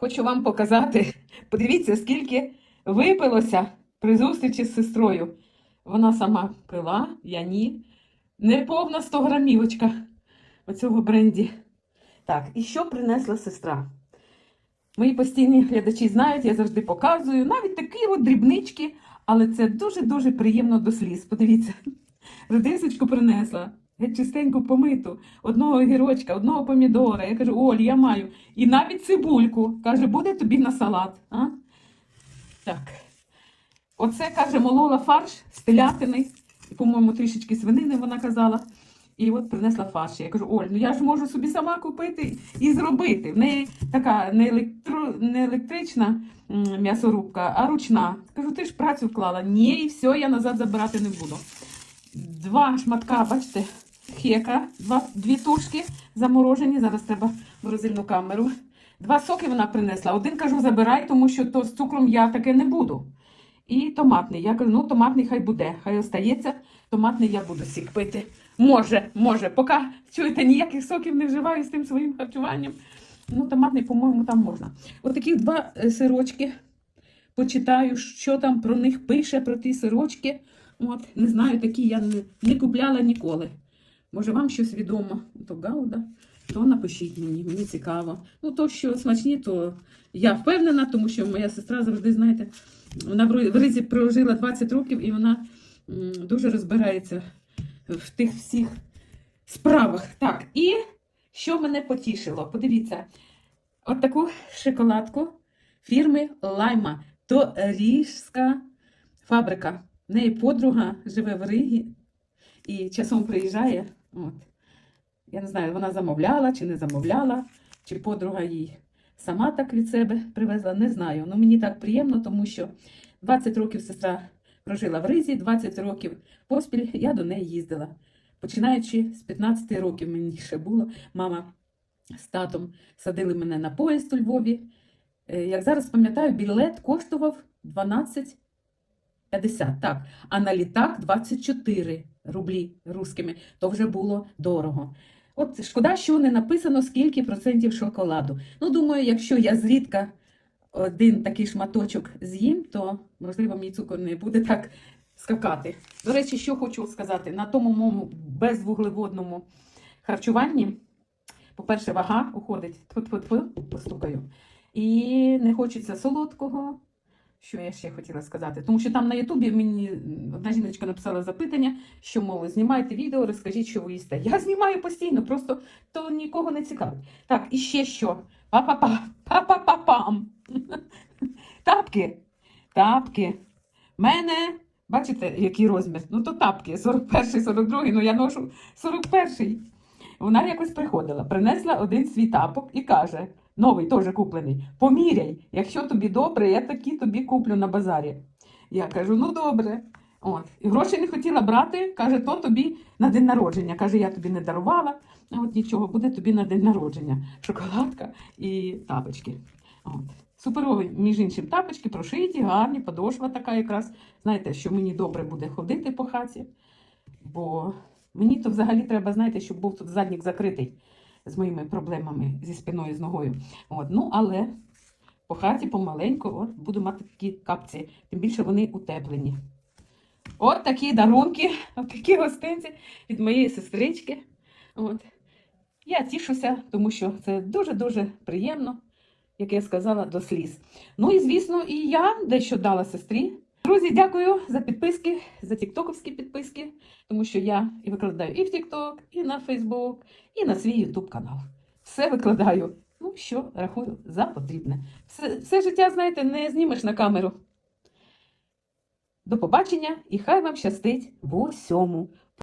Хочу вам показати. Подивіться, скільки випилося при зустрічі з сестрою. Вона сама пила, я ні. Неповна 100 грамівочка оцього бренді. Так, і що принесла сестра? Мої постійні глядачі знають, я завжди показую. Навіть такі от дрібнички, але це дуже-дуже приємно до сліз. Подивіться, редисочку принесла, геть чистеньку помиту, одного огірочка, одного помідора. Я кажу, Оль, я маю. І навіть цибульку. Каже, буде тобі на салат. А? Так. Оце, каже, молола фарш з телятини, по-моєму, трішечки свинини вона казала. І от принесла фарш. Я кажу, Оль, ну я ж можу собі сама купити і зробити. В неї така не, електро, не електрична м'ясорубка, а ручна. Кажу, ти ж працю вклала. Ні, і все, я назад забирати не буду. Два шматка, бачите, хека, два, дві тушки заморожені. Зараз треба в морозильну камеру. Два соки вона принесла. Один кажу, забирай, тому що то з цукром я таке не буду. І томатний. Я кажу, ну томатний хай буде, хай остається. Томатний я буду сік пити. Може, може, поки чуєте, ніяких соків не вживаю з тим своїм харчуванням. Ну, томатний, по-моєму, там можна. От такі два е, сирочки. Почитаю, що там про них пише, про ті сирочки. От, не знаю, такі я не, не купляла ніколи. Може, вам щось відомо, то гауда, то напишіть мені, мені цікаво. Ну, то, що смачні, то я впевнена, тому що моя сестра завжди, знаєте, вона в Ризі- прожила 20 років і вона дуже розбирається в тих всіх справах. Так, і що мене потішило? Подивіться, от таку шоколадку фірми Лайма. То ріжська фабрика. В неї подруга живе в Ригі і часом приїжджає. От. Я не знаю, вона замовляла чи не замовляла, чи подруга їй сама так від себе привезла, не знаю. Ну мені так приємно, тому що 20 років сестра прожила в Ризі, 20 років поспіль я до неї їздила. Починаючи з 15 років мені ще було, мама з татом садили мене на поїзд у Львові. Е, Як зараз пам'ятаю, білет коштував 12,50, так, а на літак 24 рублі русскими. То вже було дорого. От шкода, що не написано, скільки процентів шоколаду. Ну, думаю, якщо я зрідка один такий шматочок з'їм, то, можливо, мій цукор не буде так скакати. До речі, що хочу сказати, на тому моєму безвуглеводному харчуванні, по-перше, вага уходить, тьфу-тьфу-тьфу, постукаю. І не хочеться солодкого. Що я ще хотіла сказати? Тому що там на Ютубі мені одна жіночка написала запитання, що, мовить, знімайте відео, розкажіть, що ви їсте. Я знімаю постійно, просто то нікого не цікавить. Так, і ще що? Па-па-па, па-па-па-пам. Тапки. Тапки. Мене, бачите, який розмір? Ну, то тапки, 41-й, 42-й, ну я ношу 41-й. Вона якось приходила, принесла один свій тапок і каже: новий теж куплений. Поміряй, якщо тобі добре, я такі тобі куплю на базарі. Я кажу, ну добре. От. І гроші не хотіла брати, каже, то тобі на день народження. Каже, я тобі не дарувала. А от нічого, буде тобі на день народження. Шоколадка і тапочки. От. Суперові, між іншим, тапочки прошиті, гарні, подошва така якраз. Знаєте, що мені добре буде ходити по хаті. Бо мені то взагалі треба, знаєте, щоб був тут заднік закритий з моїми проблемами зі спиною, з ногою. От, ну, але по хаті помаленьку от, буду мати такі капці, тим більше вони утеплені. От такі дарунки, от такі гостинці від моєї сестрички. От. Я тішуся, тому що це дуже-дуже приємно, як я сказала, до сліз. Ну і звісно, і я дещо дала сестрі. Друзі, дякую за підписки, за тіктоковські підписки, тому що я і викладаю і в Тікток, і на Фейсбук, і на свій Ютуб канал. Все викладаю. Ну, що рахую за потрібне. Все, все життя, знаєте, не знімеш на камеру. До побачення і хай вам щастить в усьому.